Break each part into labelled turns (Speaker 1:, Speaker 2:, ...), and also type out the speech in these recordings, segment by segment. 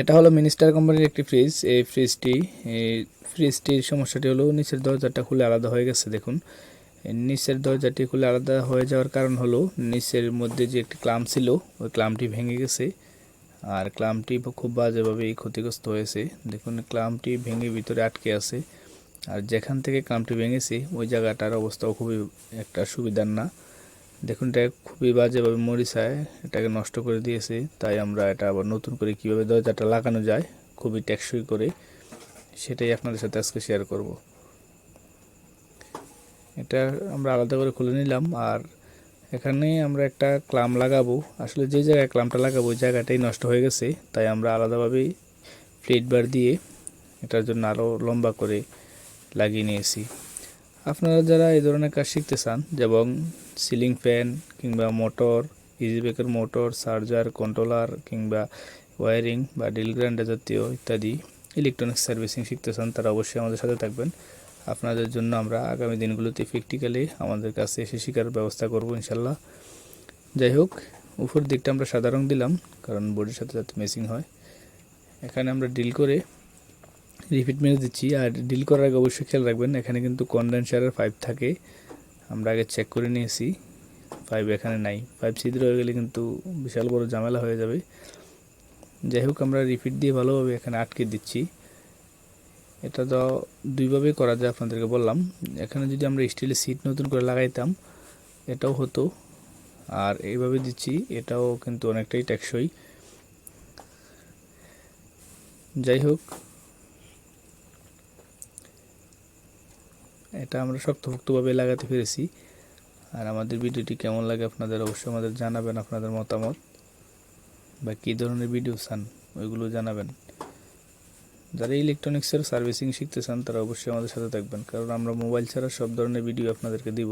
Speaker 1: এটা হলো মিনিস্টার কোম্পানির একটি ফ্রিজ এই ফ্রিজটি ফ্রিজটির সমস্যাটি হলো নিচের দরজাটা খুলে আলাদা হয়ে গেছে, দেখুন। নিচের দরজাটি খুলে আলাদা হয়ে যাওয়ার কারণ হলো নিচের মধ্যে যে একটি ক্লাম ছিল, ওই ক্লামটি ভেঙে গেছে। আর ক্লামটি খুব বাজেভাবে ক্ষতিগ্রস্ত হয়েছে। দেখুন, ক্লামটি ভেঙে ভিতরে আটকে আছে। আর যেখান থেকে ক্লামটি ভেঙেছে, ওই জায়গাটার অবস্থাও খুবই একটা সুবিধার না। দেখুন, এটা খুবই বাজেভাবে মরিচায়, এটাকে নষ্ট করে দিয়েছে, তাই আমরা এটা আবার নতুন করে কীভাবে দরজাটা লাগানো যায়, খুবই টেকসই করে, সেটাই আপনাদের সাথে আজকে শেয়ার করব। এটা আমরা আলাদা করে খুলে নিলাম, আর এখানে আমরা একটা ক্লাম লাগাবো। আসলে যে জায়গায় ক্লামটা লাগাবো, ওই জায়গাটাই নষ্ট হয়ে গেছে, তাই আমরা আলাদাভাবেই প্লেট বার দিয়ে এটার জন্য আরও লম্বা করে লাগিয়ে নিয়েছি। আপনারা যারা এই ধরনের কাজ শিখতে চান, যেমন সিলিং ফ্যান কিংবা মোটর ইজি ব্রেকের মোটর চার্জার কন্ট্রোলার কিংবা ওয়ারিং বা ডিল গ্রাইন্ডার জাতীয় ইত্যাদি ইলেকট্রনিক্স সার্ভিসিং শিখতে চান, তারা অবশ্যই আমাদের সাথে থাকবেন। আপনাদের জন্য আমরা আগামী দিনগুলোতে প্র্যাকটিক্যালি আমাদের কাছে এসে শেখার ব্যবস্থা করব ইনশাল্লাহ। যাই হোক, উপর দিকটা আমরা সাদা রং দিলাম, কারণ বোর্ডের সাথে যাতে মেসিং হয়। এখানে আমরা ডিল করে রিপিট মেরে দিচ্ছি। আর ডিল করার আগে অবশ্যই খেয়াল রাখবেন, এখানে কিন্তু কন্ডেন্সারের পাইপ থাকে। আমরা আগে চেক করে নিয়েছি। পাইপ এখানে নাই। পাইপ ছিদ্র হয়ে গেলে কিন্তু বিশাল বড় ঝামেলা হয়ে যাবে। যাই হোক, আমরা রিপিট দিয়ে ভালোভাবে এখানে আটকে দিচ্ছি। এটা তো দুইভাবেই করা যায়, আপনাদেরকে বললাম। এখানে যদি আমরা স্টিলের সিট নতুন করে লাগাইতাম, এটাও হতো। আর এইভাবে দিচ্ছি, এটাও কিন্তু অনেকটাই টেকসই। যাই হোক এটা আমরা শক্তপোক্তভাবে লাগাতে পেরেছি। আর আমাদের ভিডিওটি কেমন লাগে আপনাদের অবশ্যই আমাদের জানাবেন আপনাদের মতামত। বা কী ধরনের ভিডিও চান, ওইগুলো জানাবেন। যারা ইলেকট্রনিক্সের সার্ভিসিং শিখতে চান, তারা অবশ্যই আমাদের সাথে থাকবেন। কারণ আমরা মোবাইল ছাড়া সব ধরনের ভিডিও আপনাদেরকে দিব।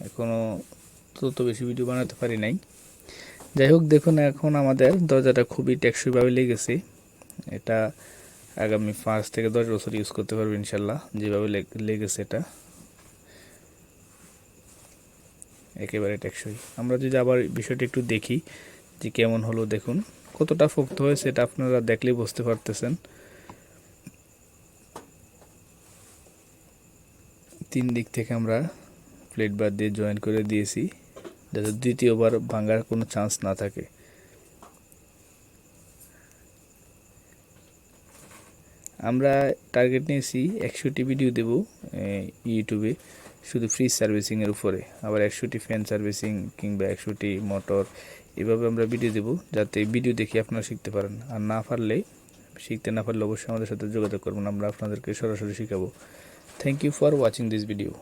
Speaker 1: এখনও তত বেশি ভিডিও বানাতে পারি নাই। যাই হোক, দেখুন, এখন আমাদের দরজাটা খুবই টেকসইভাবে লেগেছে। এটা আগামী পাঁচ থেকে দশ বছর ইউজ করতে পারবে ইনশাল্লাহ, যেভাবে লেগেছে এটা। একেবারে টেকসই। আমরা যদি আবার বিষয়টা একটু দেখি, যে কেমন হলো দেখুন। কতটা পোক্ত হয়েছে এটা আপনারা দেখলেই বুঝতে পারতেছেন। তিন দিক থেকে আমরা প্লেট বার দিয়ে জয়েন করে দিয়েছি, যাতে দ্বিতীয়বার ভাঙার কোনো চান্স না থাকে। আমরা টার্গেট নিয়েছি একশোটি ভিডিও দেব ইউটিউবে শুধু ফ্রিজ সার্ভিসিংয়ের উপরে। আবার একশোটি ফ্যান সার্ভিসিং কিংবা একশোটি মোটর এভাবে আমরা ভিডিও দেব, যাতে ভিডিও দেখে আপনারা শিখতে পারেন। আর না পারলে, শিখতে না পারলে অবশ্যই আমাদের সাথে যোগাযোগ করবেন, আমরা আপনাদেরকে সরাসরি শেখাবো। Thank you for watching this video